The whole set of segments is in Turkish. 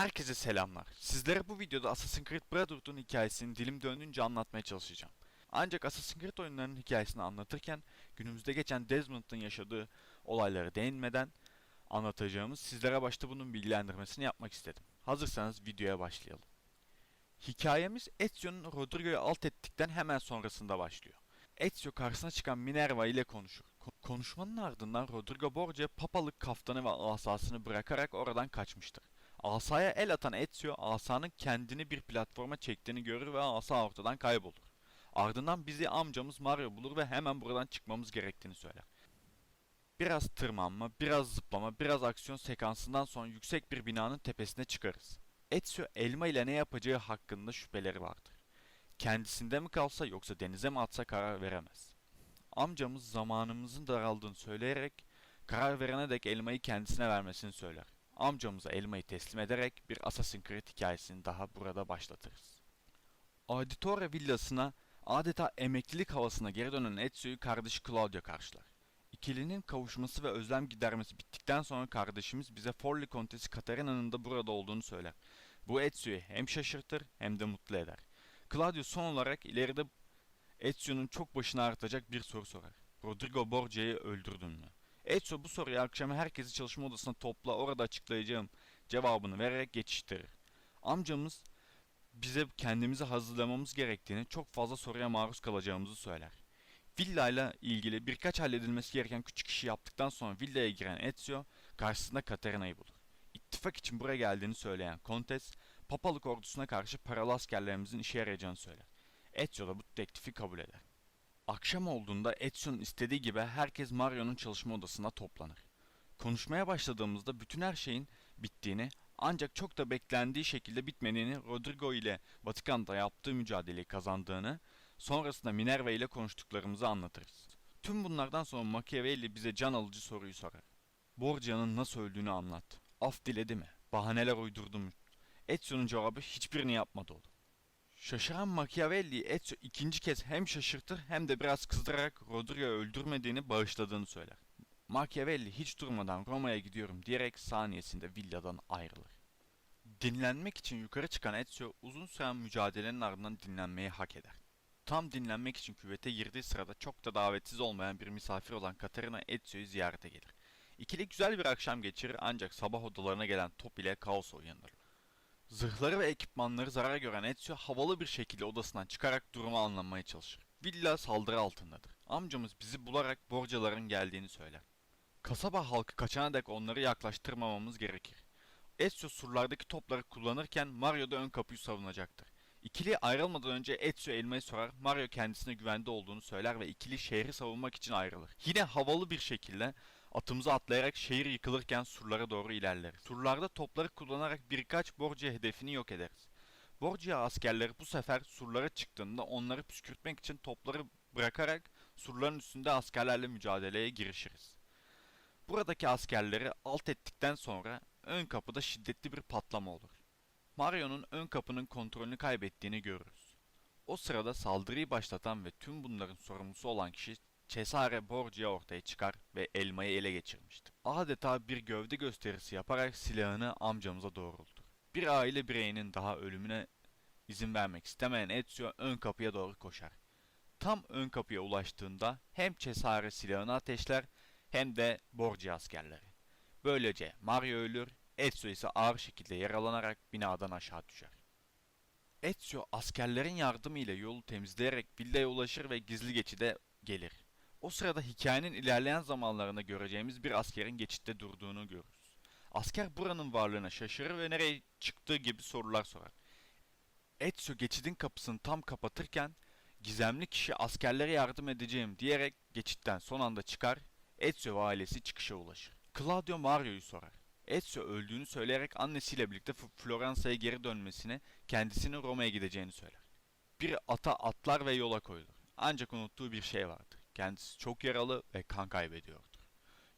Herkese selamlar. Sizlere bu videoda Assassin's Creed Brotherhood'un hikayesini dilim döndüğünce anlatmaya çalışacağım. Ancak Assassin's Creed oyunlarının hikayesini anlatırken günümüzde geçen Desmond'ın yaşadığı olaylara değinmeden anlatacağımız sizlere başta bunun bilgilendirmesini yapmak istedim. Hazırsanız videoya başlayalım. Hikayemiz Ezio'nun Rodrigo'yu alt ettikten hemen sonrasında başlıyor. Ezio karşısına çıkan Minerva ile konuşur. Ko- konuşmanın ardından Rodrigo Borgia papalık kaftanı ve asasını bırakarak oradan kaçmıştır. Asaya el atan Ezio asanın kendini bir platforma çektiğini görür ve asa ortadan kaybolur. Ardından bizi amcamız Mario bulur ve hemen buradan çıkmamız gerektiğini söyler. Biraz tırmanma, biraz zıplama, biraz aksiyon sekansından sonra yüksek bir binanın tepesine çıkarız. Ezio elma ile ne yapacağı hakkında şüpheleri vardır. Kendisinde mi kalsa yoksa denize mi atsa karar veremez. Amcamız zamanımızın daraldığını söyleyerek karar verene dek elmayı kendisine vermesini söyler. Amcamıza elmayı teslim ederek bir Assassin's Creed hikayesini daha burada başlatırız. Auditore villasına adeta emeklilik havasına geri dönen Ezio'yu kardeşi Claudio karşılar. İkilinin kavuşması ve özlem gidermesi bittikten sonra kardeşimiz bize Forli Kontesi Katarina'nın da burada olduğunu söyler. Bu Ezio'yu hem şaşırtır hem de mutlu eder. Claudio son olarak ileride Ezio'nun çok başına artacak bir soru sorar. Rodrigo Borgia'yı öldürdün mü? Ezio bu soruyu akşam herkesi çalışma odasına topla orada açıklayacağım cevabını vererek geçiştirir. Amcamız bize kendimizi hazırlamamız gerektiğini, çok fazla soruya maruz kalacağımızı söyler. Villa ile ilgili birkaç halledilmesi gereken küçük işi yaptıktan sonra villaya giren Ezio karşısında Katarina'yı bulur. İttifak için buraya geldiğini söyleyen Kontes, papalık ordusuna karşı paralı askerlerimizin işe yarayacağını söyler. Ezio da bu teklifi kabul eder. Akşam olduğunda Ezio'nun istediği gibi herkes Mario'nun çalışma odasına toplanır. Konuşmaya başladığımızda bütün her şeyin bittiğini ancak çok da beklendiği şekilde bitmediğini Rodrigo ile Vatikan'da yaptığı mücadeleyi kazandığını sonrasında Minerva ile konuştuklarımızı anlatırız. Tüm bunlardan sonra Machiavelli bize can alıcı soruyu sorar. Borgia'nın nasıl öldüğünü anlat. Af diledi mi? Bahaneler uydurdu mu? Ezio'nun cevabı hiçbirini yapmadı olur. Şaşıran Machiavelli Ezio ikinci kez hem şaşırtır hem de biraz kızdırarak Rodrigo'yu öldürmediğini bağışladığını söyler. Machiavelli hiç durmadan Roma'ya gidiyorum diyerek saniyesinde villadan ayrılır. Dinlenmek için yukarı çıkan Ezio uzun süren mücadelenin ardından dinlenmeyi hak eder. Tam dinlenmek için küvete girdiği sırada çok da davetsiz olmayan bir misafir olan Katerina Ezio'yu ziyarete gelir. İkili güzel bir akşam geçirir ancak sabah odalarına gelen top ile kaos uyanır. Zırhları ve ekipmanları zarar gören Ezio havalı bir şekilde odasından çıkarak durumu anlamaya çalışır. Villa saldırı altındadır. Amcamız bizi bularak borcaların geldiğini söyler. Kasaba halkı kaçana dek onları yaklaştırmamamız gerekir. Ezio surlardaki topları kullanırken Mario da ön kapıyı savunacaktır. İkili ayrılmadan önce Ezio elmayı sorar, Mario kendisine güvende olduğunu söyler ve ikili şehri savunmak için ayrılır. Yine havalı bir şekilde atımızı atlayarak şehir yıkılırken surlara doğru ilerleriz. Surlarda topları kullanarak birkaç Borgia hedefini yok ederiz. Borgia askerleri bu sefer surlara çıktığında onları püskürtmek için topları bırakarak surların üstünde askerlerle mücadeleye girişiriz. Buradaki askerleri alt ettikten sonra ön kapıda şiddetli bir patlama olur. Mario'nun ön kapının kontrolünü kaybettiğini görürüz. O sırada saldırıyı başlatan ve tüm bunların sorumlusu olan kişi Cesare Borgia ortaya çıkar ve elmayı ele geçirmiştir. Adeta bir gövde gösterisi yaparak silahını amcamıza doğrultur. Bir aile bireyinin daha ölümüne izin vermek istemeyen Ezio ön kapıya doğru koşar. Tam ön kapıya ulaştığında hem Cesare silahını ateşler hem de Borgia askerleri. Böylece Mario ölür, Ezio ise ağır şekilde yaralanarak binadan aşağı düşer. Ezio askerlerin yardımıyla yolu temizleyerek villaya ulaşır ve gizli geçide gelir. O sırada hikayenin ilerleyen zamanlarında göreceğimiz bir askerin geçitte durduğunu görürüz. Asker buranın varlığına şaşırır ve nereye çıktığı gibi sorular sorar. Ezio geçidin kapısını tam kapatırken gizemli kişi askerlere yardım edeceğim diyerek geçitten son anda çıkar, Ezio ve ailesi çıkışa ulaşır. Claudio Mario'yu sorar. Ezio öldüğünü söyleyerek annesiyle birlikte Floransa'ya geri dönmesini, kendisinin Roma'ya gideceğini söyler. Bir ata atlar ve yola koyulur. Ancak unuttuğu bir şey vardır. Kendisi çok yaralı ve kan kaybediyordur.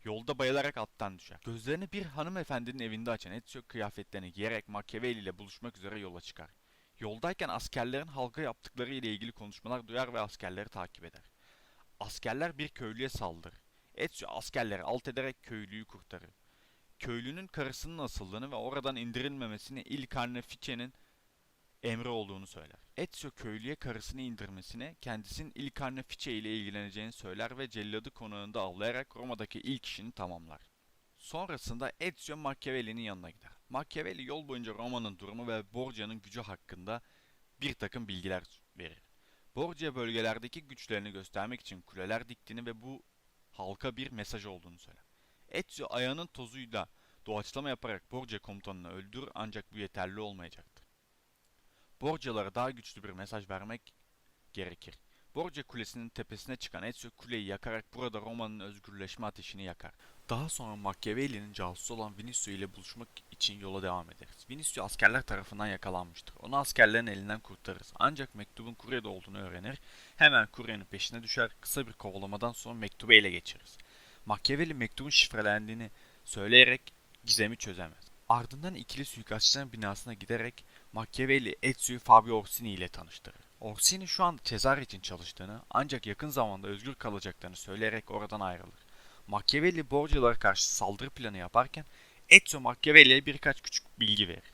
Yolda bayılarak attan düşer. Gözlerini bir hanımefendinin evinde açan Ezio kıyafetlerini giyerek Machiavelli ile buluşmak üzere yola çıkar. Yoldayken askerlerin halka yaptıkları ile ilgili konuşmalar duyar ve askerleri takip eder. Askerler bir köylüye saldırır. Ezio askerleri alt ederek köylüyü kurtarır. köylünün karısının asıldığını ve oradan indirilmemesini Il Carnefice'nin emri olduğunu söyler. Ezio köylüye karısını indirmesine kendisinin Il Carnefice ile ilgileneceğini söyler ve celladı konağında avlayarak Roma'daki ilk işini tamamlar. Sonrasında Ezio Machiavelli'nin yanına gider. Machiavelli yol boyunca Roma'nın durumu ve Borgia'nın gücü hakkında bir takım bilgiler verir. Borgia bölgelerdeki güçlerini göstermek için kuleler diktiğini ve bu halka bir mesaj olduğunu söyler. Ezio ayağının tozuyla doğaçlama yaparak Borgia komutanını öldürür ancak bu yeterli olmayacaktır. Borgia'lara daha güçlü bir mesaj vermek gerekir. Borgia Kulesi'nin tepesine çıkan Ezio kuleyi yakarak burada Roma'nın özgürleşme ateşini yakar. Daha sonra Machiavelli'nin casusu olan Vinicius ile buluşmak için yola devam ederiz. Vinicius askerler tarafından yakalanmıştır. Onu askerlerin elinden kurtarırız. Ancak mektubun kuryede olduğunu öğrenir. Hemen kuryenin peşine düşer. Kısa bir kovalamadan sonra mektubu ele geçiririz. Machiavelli mektubun şifrelendiğini söyleyerek gizemi çözemez. Ardından ikili suikastçıların binasına giderek Machiavelli Ezio'yu Fabio Orsini ile tanıştırır. Orsini şu anda Cesare için çalıştığını ancak yakın zamanda özgür kalacaklarını söyleyerek oradan ayrılır. Machiavelli Borgia'lara karşı saldırı planı yaparken Ezio Machiavelli'ye birkaç küçük bilgi verir.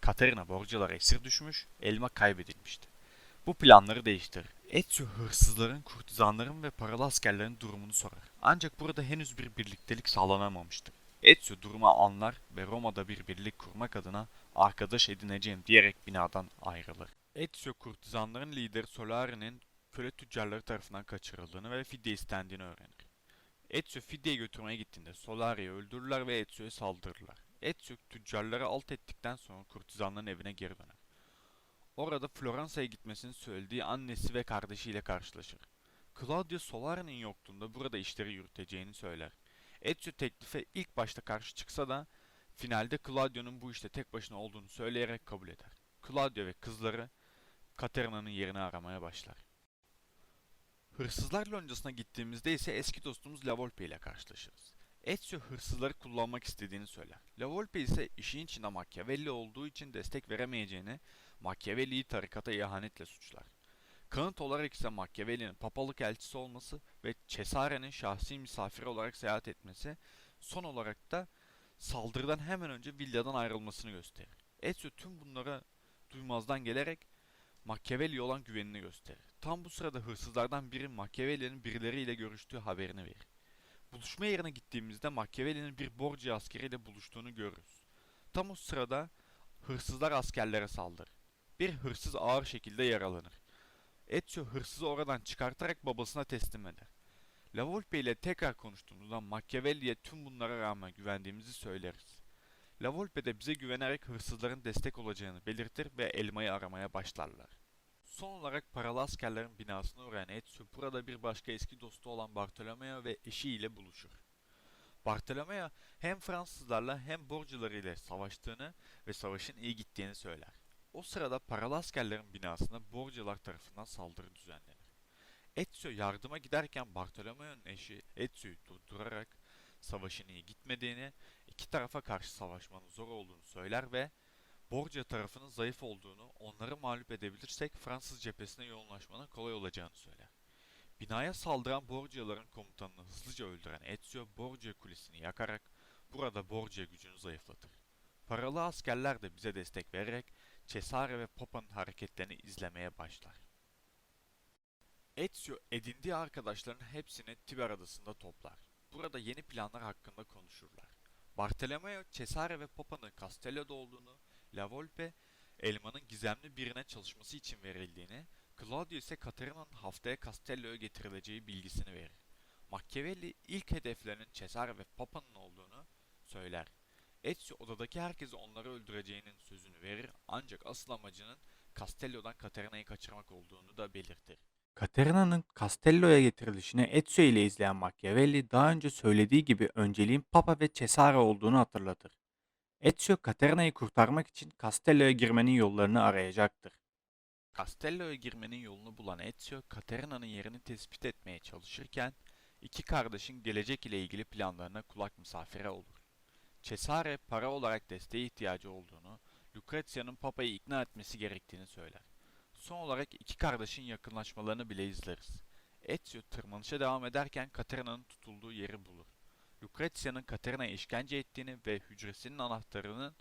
Katerina Borgia'lara esir düşmüş, elma kaybedilmişti. Bu planları değiştirir. Ezio hırsızların, kurtizanların ve paralı askerlerin durumunu sorar. Ancak burada henüz bir birliktelik sağlanamamıştır. Ezio durumu anlar ve Roma'da bir birlik kurmak adına arkadaş edineceğim diyerek binadan ayrılır. Ezio kurtizanların lideri Solari'nin köle tüccarları tarafından kaçırıldığını ve fidye istendiğini öğrenir. Ezio fidye götürmeye gittiğinde Solari'yi öldürürler ve Ezio'ya saldırırlar. Ezio tüccarları alt ettikten sonra kurtizanların evine geri döner. Orada Floransa'ya gitmesini söylediği annesi ve kardeşiyle karşılaşır. Claudio Solari'nin yokluğunda burada işleri yürüteceğini söyler. Ezio teklife ilk başta karşı çıksa da finalde Claudio'nun bu işte tek başına olduğunu söyleyerek kabul eder. Claudio ve kızları Katerina'nın yerini aramaya başlar. Hırsızlar loncasına gittiğimizde ise eski dostumuz La Volpe ile karşılaşırız. Ezio hırsızları kullanmak istediğini söyler. La Volpe ise işin içinde Machiavelli olduğu için destek veremeyeceğini, Machiavelli'yi tarikata ihanetle suçlar. Kanıt olarak ise Machiavelli'nin papalık elçisi olması ve Cesare'nin şahsi misafiri olarak seyahat etmesi, son olarak da saldırıdan hemen önce villadan ayrılmasını gösterir. Ezio tüm bunlara duymazdan gelerek Machiavelli'ye olan güvenini gösterir. Tam bu sırada hırsızlardan biri Machiavelli'nin birileriyle görüştüğü haberini verir. Buluşma yerine gittiğimizde Machiavelli'nin bir Borgia askeriyle buluştuğunu görürüz. Tam o sırada hırsızlar askerlere saldırır. Bir hırsız ağır şekilde yaralanır. Ezio hırsızı oradan çıkartarak babasına teslim eder. La Volpe ile tekrar konuştuğumuzda Machiavelli'ye tüm bunlara rağmen güvendiğimizi söyleriz. La Volpe de bize güvenerek hırsızların destek olacağını belirtir ve elmayı aramaya başlarlar. Son olarak paralı askerlerin binasına uğrayan Ezio burada bir başka eski dostu olan Bartolomeo ve eşiyle buluşur. Bartolomeo hem Fransızlarla hem Borcular ile savaştığını ve savaşın iyi gittiğini söyler. O sırada paralı askerlerin binasına Borcular tarafından saldırı düzenlenir. Ezio yardıma giderken Bartolomeo'nun eşi Ezio'yu durdurarak savaşın iyi gitmediğini, iki tarafa karşı savaşmanın zor olduğunu söyler ve Borgia tarafının zayıf olduğunu, onları mağlup edebilirsek Fransız cephesine yoğunlaşmanın kolay olacağını söyler. Binaya saldıran Borgia'ların komutanını hızlıca öldüren Ezio Borgia kulesini yakarak burada Borgia gücünü zayıflatır. Paralı askerler de bize destek vererek Cesare ve Papa'nın hareketlerini izlemeye başlar. Ezio edindiği arkadaşların hepsini Tiber adasında toplar. Burada yeni planlar hakkında konuşurlar. Bartolomeo, Cesare ve Papa'nın Castello'da olduğunu, La Volpe, elmanın gizemli birine çalışması için verildiğini, Claudio ise Caterina'nın haftaya Castello'ya getirileceği bilgisini verir. Machiavelli ilk hedeflerinin Cesare ve Papa'nın olduğunu söyler. Ezio odadaki herkesi onları öldüreceğinin sözünü verir ancak asıl amacının Castello'dan Caterina'yı kaçırmak olduğunu da belirtir. Caterina'nın Castello'ya getirilişini Ezio ile izleyen Machiavelli daha önce söylediği gibi önceliğin Papa ve Cesare olduğunu hatırlatır. Ezio Caterina'yı kurtarmak için Castello'ya girmenin yollarını arayacaktır. Castello'ya girmenin yolunu bulan Ezio, Caterina'nın yerini tespit etmeye çalışırken iki kardeşin gelecek ile ilgili planlarına kulak misafiri olur. Cesare para olarak desteğe ihtiyacı olduğunu, Lucrezia'nın Papa'yı ikna etmesi gerektiğini söyler. Son olarak iki kardeşin yakınlaşmalarını bile izleriz. Ezio tırmanışa devam ederken Caterina'nın tutulduğu yeri bulur. Lucrezia'nın Katerina'ya işkence ettiğini ve hücresinin anahtarının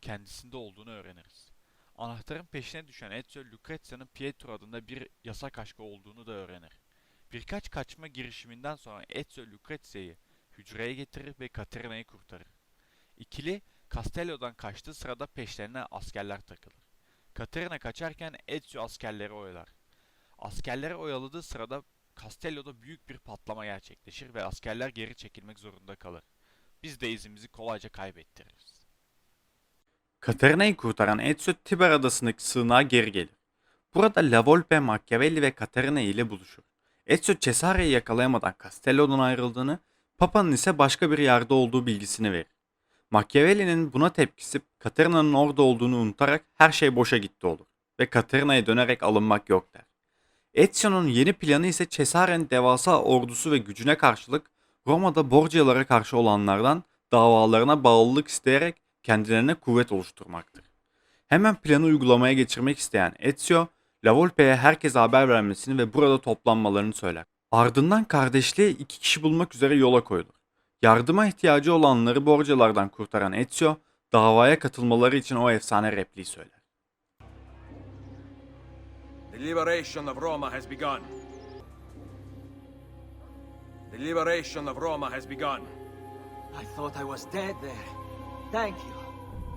kendisinde olduğunu öğreniriz. Anahtarın peşine düşen Ezio, Lucrezia'nın Pietro adında bir yasak aşkı olduğunu da öğrenir. Birkaç kaçma girişiminden sonra Ezio Lucrezia'yı hücreye getirir ve Katerina'yı kurtarır. İkili Castello'dan kaçtığı sırada peşlerine askerler takılır. Katerina kaçarken Ezio askerleri oyalar. Askerleri oyaladığı sırada Castello'da büyük bir patlama gerçekleşir ve askerler geri çekilmek zorunda kalır. Biz de izimizi kolayca kaybettiririz. Katerina'yı kurtaran Ezio Tiber adasındaki sığınağa geri gelir. Burada La Volpe, Machiavelli ve Caterina ile buluşur. Ezio Cesare'yi yakalayamadan Castello'dan ayrıldığını, Papa'nın ise başka bir yerde olduğu bilgisini verir. Machiavelli'nin buna tepkisi Caterina'nın orada olduğunu unutarak her şey boşa gitti olur ve Caterina'ya dönerek alınmak yok der. Ezio'nun yeni planı ise Cesare'nin devasa ordusu ve gücüne karşılık Roma'da Borgia'lara karşı olanlardan davalarına bağlılık isteyerek kendilerine kuvvet oluşturmaktır. Hemen planı uygulamaya geçirmek isteyen Ezio, La Volpe'ye herkese haber vermesini ve burada toplanmalarını söyler. Ardından kardeşliğe iki kişi bulmak üzere yola koyulur. Yardıma ihtiyacı olanları borcalardan kurtaran Ezio, davaya katılmaları için o efsane repliği söyler. The liberation of Roma has begun. The liberation of Roma has begun. I thought I was dead there. Thank you.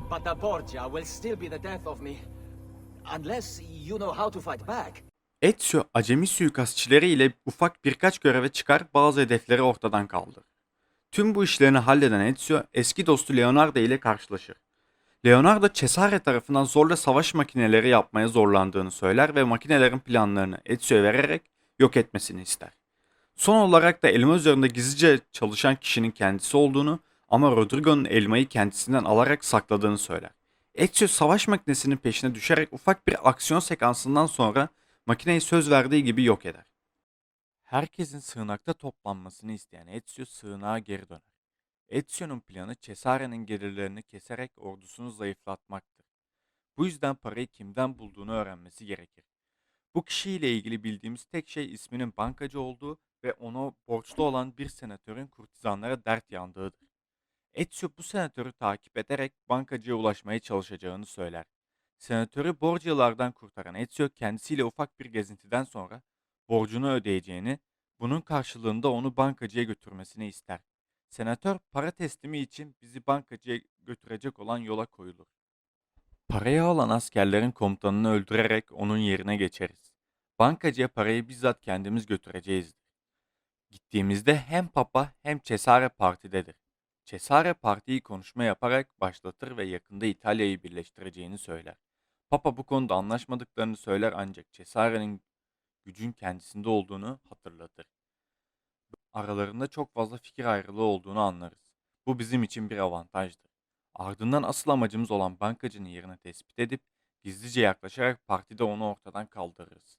But the Borgia will still be the death of me. Unless you know how to fight back. Ezio acemi suikastçileri ile ufak birkaç göreve çıkar bazı hedefleri ortadan kaldırır. Tüm bu işlerini halleden Ezio eski dostu Leonardo ile karşılaşır. Leonardo Cesare tarafından zorla savaş makineleri yapmaya zorlandığını söyler ve makinelerin planlarını Ezio'ya vererek yok etmesini ister. Son olarak da elma üzerinde gizlice çalışan kişinin kendisi olduğunu ama Rodrigo'nun elmayı kendisinden alarak sakladığını söyler. Ezio savaş makinesinin peşine düşerek ufak bir aksiyon sekansından sonra makineyi söz verdiği gibi yok eder. Herkesin sığınakta toplanmasını isteyen Ezio sığınağa geri döner. Ezio'nun planı Cesare'nin gelirlerini keserek ordusunu zayıflatmaktır. Bu yüzden parayı kimden bulduğunu öğrenmesi gerekir. Bu kişiyle ilgili bildiğimiz tek şey isminin bankacı olduğu ve ona borçlu olan bir senatörün kurtizanlara dert yandığıdır. Ezio bu senatörü takip ederek bankacıya ulaşmaya çalışacağını söyler. Senatörü borculardan kurtaran Ezio kendisiyle ufak bir gezintiden sonra borcunu ödeyeceğini, bunun karşılığında onu bankacıya götürmesini ister. Senatör para teslimi için bizi bankacıya götürecek olan yola koyulur. Parayı alan askerlerin komutanını öldürerek onun yerine geçeriz. Bankacıya parayı bizzat kendimiz götüreceğizdir. Gittiğimizde hem Papa hem Cesare partidedir. Cesare partiyi konuşma yaparak başlatır ve yakında İtalya'yı birleştireceğini söyler. Papa bu konuda anlaşmadıklarını söyler ancak Cesare'nin gücün kendisinde olduğunu hatırlatır. Aralarında çok fazla fikir ayrılığı olduğunu anlarız. Bu bizim için bir avantajdır. Ardından asıl amacımız olan bankacının yerini tespit edip gizlice yaklaşarak partide onu ortadan kaldırırız.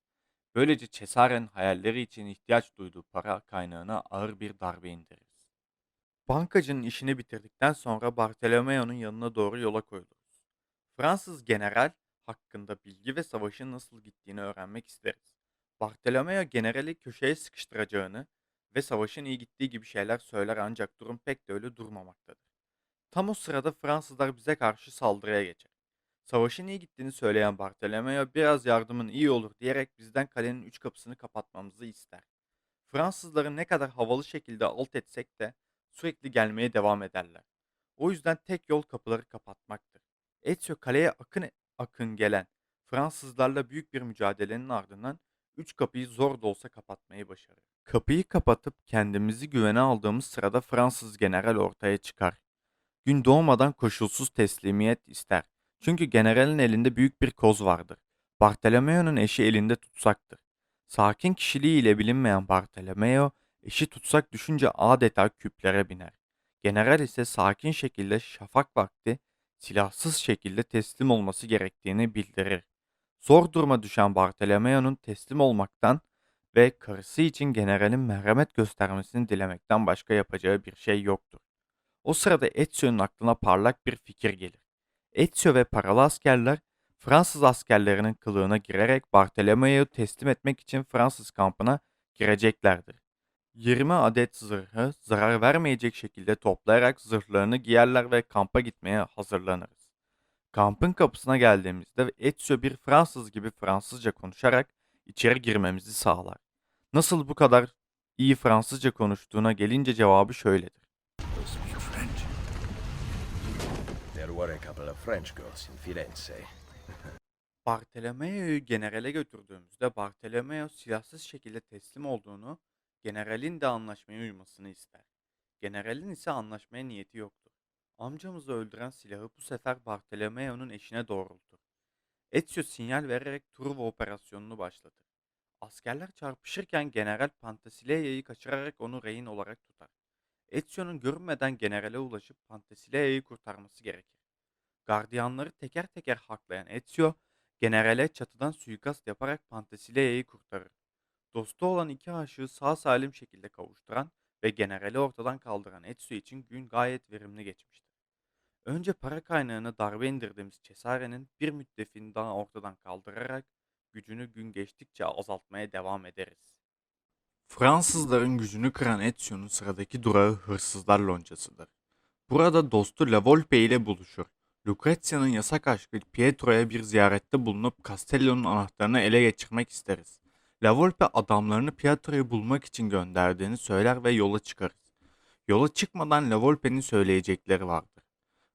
Böylece Cesare'nin hayalleri için ihtiyaç duyduğu para kaynağına ağır bir darbe indiririz. Bankacının işini bitirdikten sonra Bartolomeo'nun yanına doğru yola koyuluruz. Fransız general hakkında bilgi ve savaşın nasıl gittiğini öğrenmek isteriz. Bartolomeo generali köşeye sıkıştıracağını ve savaşın iyi gittiği gibi şeyler söyler ancak durum pek de öyle durmamaktadır. Tam o sırada Fransızlar bize karşı saldırıya geçer. Savaşın iyi gittiğini söyleyen Bartolomeo biraz yardımın iyi olur diyerek bizden kalenin üç kapısını kapatmamızı ister. Fransızları ne kadar havalı şekilde alt etsek de sürekli gelmeye devam ederler. O yüzden tek yol kapıları kapatmaktır. Ezio kaleye akın akın gelen Fransızlarla büyük bir mücadelenin ardından üç kapıyı zor da olsa kapatmayı başarır. Kapıyı kapatıp kendimizi güvene aldığımız sırada Fransız general ortaya çıkar. Gün doğmadan koşulsuz teslimiyet ister. Çünkü generalin elinde büyük bir koz vardır. Bartolomeo'nun eşi elinde tutsaktır. Sakin kişiliğiyle bilinmeyen Bartolomeo, eşi tutsak düşünce adeta küplere biner. General ise sakin şekilde şafak vakti silahsız şekilde teslim olması gerektiğini bildirir. Zor duruma düşen Bartolomeo'nun teslim olmaktan ve karısı için generalin merhamet göstermesini dilemekten başka yapacağı bir şey yoktur. O sırada Ezio'nun aklına parlak bir fikir gelir. Ezio ve paralı askerler Fransız askerlerinin kılığına girerek Bartolomeo'yu teslim etmek için Fransız kampına gireceklerdir. 20 adet zırhı zarar vermeyecek şekilde toplayarak zırhlarını giyerler ve kampa gitmeye hazırlanırız. Kampın kapısına geldiğimizde Ezio bir Fransız gibi Fransızca konuşarak içeri girmemizi sağlar. Nasıl bu kadar iyi Fransızca konuştuğuna gelince cevabı şöyledir. There were a couple of French girls in Firenze. Bartolomeo'yu generale götürdüğümüzde Bartolomeo silahsız şekilde teslim olduğunu, generalin de anlaşmaya uymasını ister. Generalin ise anlaşmaya niyeti yoktur. Amcamızı öldüren silahı bu sefer Bartolomeo'nun eşine doğrultur. Ezio sinyal vererek Truva operasyonunu başlatır. Askerler çarpışırken General Pantasilea'yı kaçırarak onu rehin olarak tutar. Ezio'nun görünmeden generale ulaşıp Pantasilea'yı kurtarması gerekir. Gardiyanları teker teker haklayan Ezio, generale çatıdan suikast yaparak Pantasilea'yı kurtarır. Dostu olan iki aşığı sağ salim şekilde kavuşturan ve generali ortadan kaldıran Ezio için gün gayet verimli geçmiştir. Önce para kaynağını darbe indirdiğimiz Cesare'nin bir müttefini daha ortadan kaldırarak gücünü gün geçtikçe azaltmaya devam ederiz. Fransızların gücünü kıran Ezio'nun sıradaki durağı hırsızlar loncasıdır. Burada dostu La Volpe ile buluşur. Lucrezia'nın yasak aşkı Pietro'ya bir ziyarette bulunup Castello'nun anahtarını ele geçirmek isteriz. La Volpe adamlarını Pietro'yu bulmak için gönderdiğini söyler ve yola çıkarız. Yola çıkmadan La Volpe'nin söyleyecekleri vardır.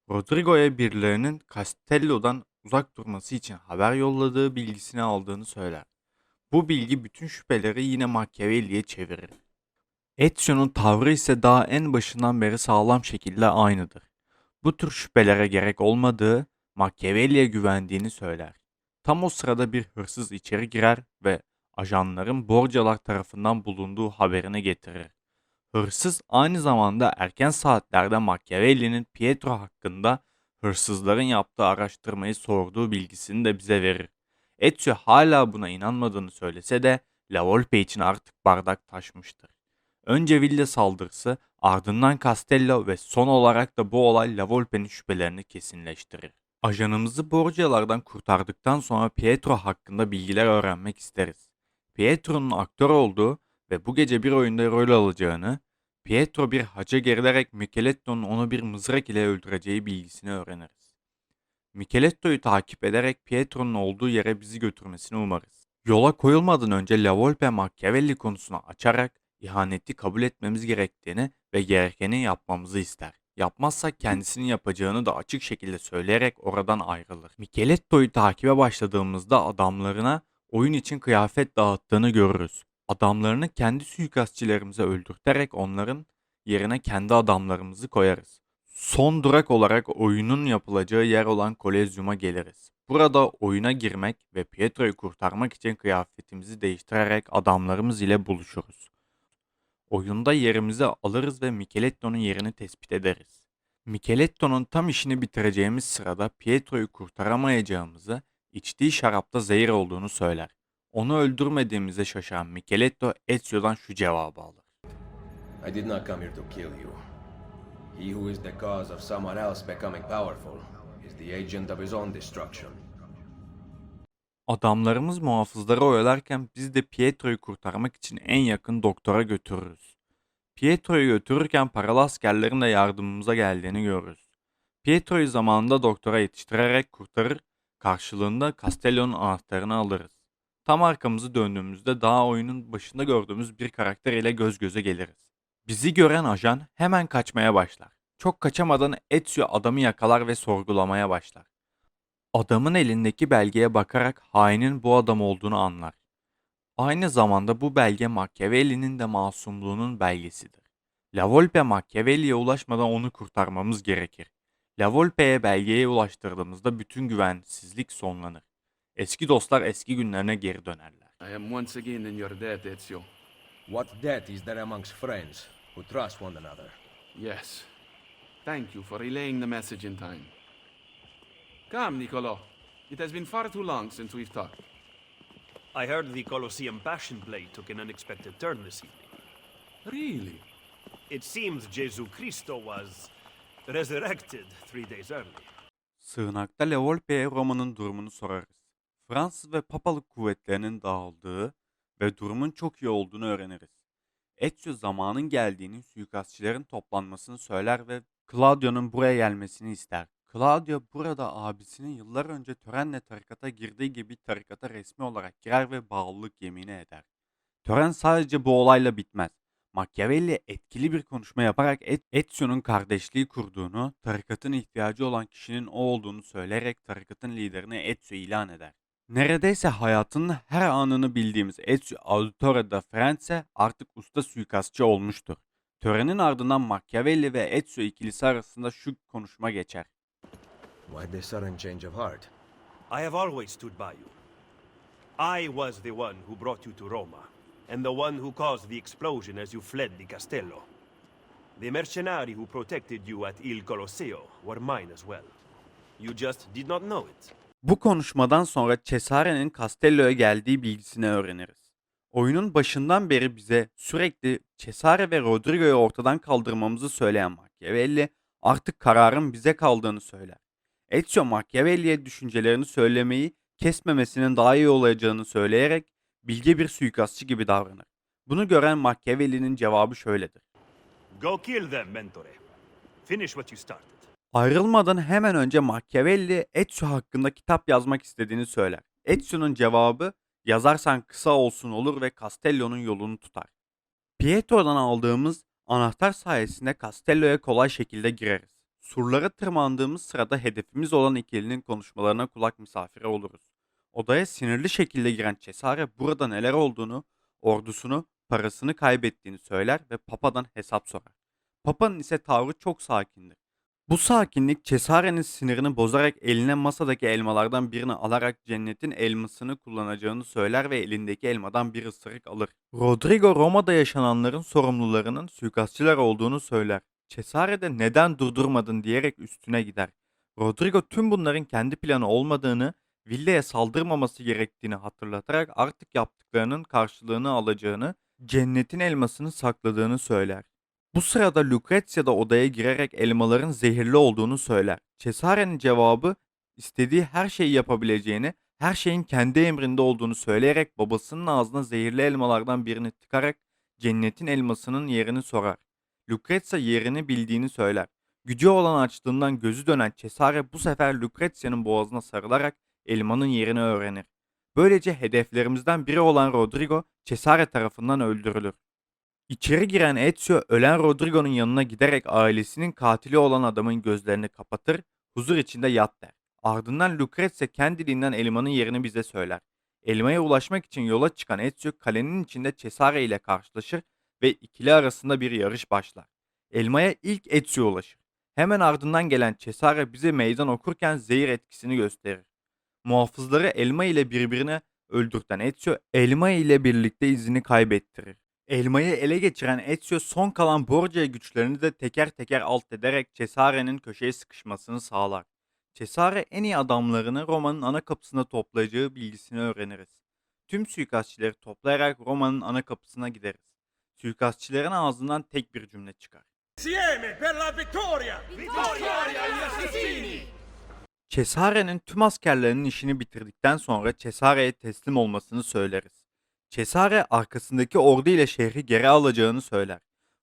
Rodrigo'ya birilerinin Castello'dan uzak durması için haber yolladığı bilgisini aldığını söyler. Bu bilgi bütün şüpheleri yine Machiavelli'ye çevirir. Ezio'nun tavrı ise daha en başından beri sağlam şekilde aynıdır. Bu tür şüphelere gerek olmadığı, Machiavelli'ye güvendiğini söyler. Tam o sırada bir hırsız içeri girer ve ajanların Borcalar tarafından bulunduğu haberini getirir. Hırsız aynı zamanda erken saatlerde Machiavelli'nin Pietro hakkında hırsızların yaptığı araştırmayı sorduğu bilgisini de bize verir. Ezio hala buna inanmadığını söylese de La Volpe için artık bardak taşmıştır. Önce villa saldırısı, ardından Castello ve son olarak da bu olay La Volpe'nin şüphelerini kesinleştirir. Ajanımızı Borgia'lardan kurtardıktan sonra Pietro hakkında bilgiler öğrenmek isteriz. Pietro'nun aktör olduğu ve bu gece bir oyunda rol alacağını, Pietro bir haca gerilerek Micheletto'nun onu bir mızrak ile öldüreceği bilgisini öğreniriz. Micheletto'yu takip ederek Pietro'nun olduğu yere bizi götürmesini umarız. Yola koyulmadan önce La Volpe Machiavelli konusunu açarak ihaneti kabul etmemiz gerektiğini ve gerekeni yapmamızı ister. Yapmazsak kendisinin yapacağını da açık şekilde söyleyerek oradan ayrılır. Micheletto'yu takibe başladığımızda adamlarına oyun için kıyafet dağıttığını görürüz. Adamlarını kendi suikastçilerimize öldürterek onların yerine kendi adamlarımızı koyarız. Son durak olarak oyunun yapılacağı yer olan Kolezyum'a geliriz. Burada oyuna girmek ve Pietro'yu kurtarmak için kıyafetimizi değiştirerek adamlarımız ile buluşuruz. Oyunda yerimizi alırız ve Micheletto'nun yerini tespit ederiz. Micheletto'nun tam işini bitireceğimiz sırada Pietro'yu kurtaramayacağımızı, içtiği şarapta zehir olduğunu söyler. Onu öldürmediğimize şaşıran Micheletto Ezio'dan şu cevabı alır. I did not come here to kill you. He who is the cause of someone else becoming powerful is the agent of his own destruction. Adamlarımız muhafızları oyalarken biz de Pietro'yu kurtarmak için en yakın doktora götürürüz. Pietro'yu götürürken paralı askerlerin de yardımımıza geldiğini görürüz. Pietro'yu zamanında doktora yetiştirerek kurtarır, karşılığında Castello'nun anahtarını alırız. Tam arkamızı döndüğümüzde daha oyunun başında gördüğümüz bir karakter ile göz göze geliriz. Bizi gören ajan hemen kaçmaya başlar. Çok kaçamadan Ezio adamı yakalar ve sorgulamaya başlar. Adamın elindeki belgeye bakarak hainin bu adam olduğunu anlar. Aynı zamanda bu belge Machiavelli'nin de masumluğunun belgesidir. La Volpe Machiavelli'ye ulaşmadan onu kurtarmamız gerekir. La Volpe'ye belgeye ulaştırdığımızda bütün güvensizlik sonlanır. Eski dostlar eski günlerine geri dönerler. I am once again in your debt, Ezio. What debt is there amongst friends who trust one another? Yes. Thank you for relaying the message in time. Come, Niccolo. It has been far too long since we've talked. I heard the Colosseum Passion Play took an unexpected turn this evening. Really? It seems Jesu Christo was resurrected three days early. Sığınakta La Volpe'ye Roma'nın durumunu sorarız. Fransız ve Papalık kuvvetlerinin dağıldığı ve durumun çok iyi olduğunu öğreniriz. Ezio zamanın geldiğini, suikastçilerin toplanmasını söyler ve Claudio'nun buraya gelmesini ister. Claudio burada abisinin yıllar önce törenle tarikata girdiği gibi tarikata resmi olarak girer ve bağlılık yemini eder. Tören sadece bu olayla bitmez. Machiavelli etkili bir konuşma yaparak Ezio'nun kardeşliği kurduğunu, tarikatın ihtiyacı olan kişinin o olduğunu söyleyerek tarikatın liderini Ezio ilan eder. Neredeyse hayatının her anını bildiğimiz Ezio Auditore da Firenze artık usta suikastçı olmuştur. Törenin ardından Machiavelli ve Ezio ikilisi arasında şu konuşma geçer. Why this sudden change of heart? I have always stood by you. I was the one who brought you to Roma, and the one who caused the explosion as you fled the castello. The mercenari who protected you at Il Colosseo were mine as well. You just did not know it. Bu konuşmadan sonra Cesare'nin Castello'ya geldiği bilgisini öğreniriz. Oyunun başından beri bize sürekli Cesare ve Rodrigo'yu ortadan kaldırmamızı söyleyen Machiavelli artık kararın bize kaldığını söyler. Ezio Machiavelli'ye düşüncelerini söylemeyi kesmemesinin daha iyi olacağını söyleyerek bilge bir suikastçı gibi davranır. Bunu gören Machiavelli'nin cevabı şöyledir. Go kill them, mentore. Finish what you started. Ayrılmadan hemen önce Machiavelli Ezio hakkında kitap yazmak istediğini söyler. Ezio'nun cevabı yazarsan kısa olsun olur ve Castello'nun yolunu tutar. Pietro'dan aldığımız anahtar sayesinde Castello'ya kolay şekilde gireriz. Surlara tırmandığımız sırada hedefimiz olan ikilinin konuşmalarına kulak misafiri oluruz. Odaya sinirli şekilde giren Cesare burada neler olduğunu, ordusunu, parasını kaybettiğini söyler ve Papa'dan hesap sorar. Papa'nın ise tavrı çok sakindir. Bu sakinlik Cesare'nin sinirini bozarak eline masadaki elmalardan birini alarak cennetin elmasını kullanacağını söyler ve elindeki elmadan bir ısırık alır. Rodrigo Roma'da yaşananların sorumlularının suikastçılar olduğunu söyler. Cesare de neden durdurmadın diyerek üstüne gider. Rodrigo tüm bunların kendi planı olmadığını, villaya saldırmaması gerektiğini hatırlatarak artık yaptıklarının karşılığını alacağını, cennetin elmasını sakladığını söyler. Bu sırada Lucrezia da odaya girerek elmaların zehirli olduğunu söyler. Cesare'nin cevabı istediği her şeyi yapabileceğini, her şeyin kendi emrinde olduğunu söyleyerek babasının ağzına zehirli elmalardan birini tıkarak cennetin elmasının yerini sorar. Lucrezia yerini bildiğini söyler. Gücü olan açlığından gözü dönen Cesare bu sefer Lucrezia'nın boğazına sarılarak elmanın yerini öğrenir. Böylece hedeflerimizden biri olan Rodrigo Cesare tarafından öldürülür. İçeri giren Ezio ölen Rodrigo'nun yanına giderek ailesinin katili olan adamın gözlerini kapatır, huzur içinde yat der. Ardından Lucrezia kendiliğinden elmanın yerini bize söyler. Elmaya ulaşmak için yola çıkan Ezio kalenin içinde Cesare ile karşılaşır ve ikili arasında bir yarış başlar. Elmaya ilk Ezio ulaşır. Hemen ardından gelen Cesare bize meydan okurken zehir etkisini gösterir. Muhafızları elma ile birbirine öldürten Ezio elma ile birlikte izini kaybettirir. Elmayı ele geçiren Ezio son kalan Borgia güçlerini de teker teker alt ederek Cesare'nin köşeye sıkışmasını sağlar. Cesare en iyi adamlarını Roma'nın ana kapısına toplayacağı bilgisini öğreniriz. Tüm suikastçileri toplayarak Roma'nın ana kapısına gideriz. Suikastçilerin ağzından tek bir cümle çıkar. Cesare'nin tüm askerlerinin işini bitirdikten sonra Cesare'ye teslim olmasını söyleriz. Cesare arkasındaki ordu ile şehri geri alacağını söyler.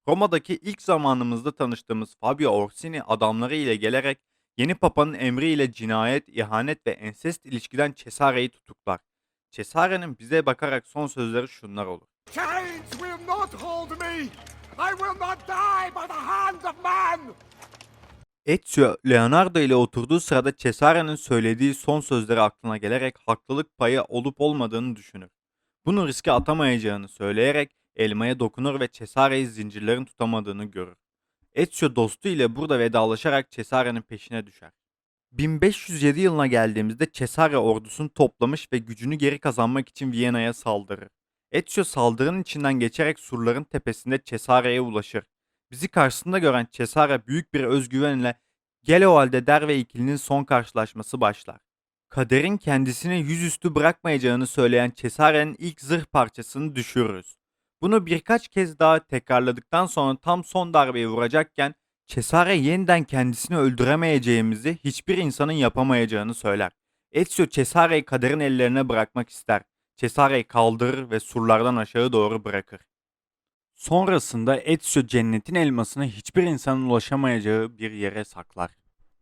Roma'daki ilk zamanımızda tanıştığımız Fabio Orsini adamları ile gelerek yeni papanın emriyle cinayet, ihanet ve ensest ilişkiden Cesare'yi tutuklar. Cesare'nin bize bakarak son sözleri şunlar olur. Chains will not hold me! I will not die by the hands of man! Ezio, Leonardo ile oturduğu sırada Cesare'nin söylediği son sözleri aklına gelerek haklılık payı olup olmadığını düşünür. Bunu riske atamayacağını söyleyerek elmaya dokunur ve Cesare'yi zincirlerin tutamadığını görür. Ezio dostu ile burada vedalaşarak Cesare'nin peşine düşer. 1507 yılına geldiğimizde Cesare ordusunu toplamış ve gücünü geri kazanmak için Viyana'ya saldırır. Ezio saldırının içinden geçerek surların tepesinde Cesare'ye ulaşır. Bizi karşısında gören Cesare büyük bir özgüvenle gel o halde der ve ikilinin son karşılaşması başlar. Kaderin kendisini yüzüstü bırakmayacağını söyleyen Cesare'nin ilk zırh parçasını düşürürüz. Bunu birkaç kez daha tekrarladıktan sonra tam son darbeyi vuracakken Cesare yeniden kendisini öldüremeyeceğimizi hiçbir insanın yapamayacağını söyler. Ezio Cesare'yi kaderin ellerine bırakmak ister. Cesare'yi kaldırır ve surlardan aşağı doğru bırakır. Sonrasında Ezio cennetin elmasını hiçbir insanın ulaşamayacağı bir yere saklar.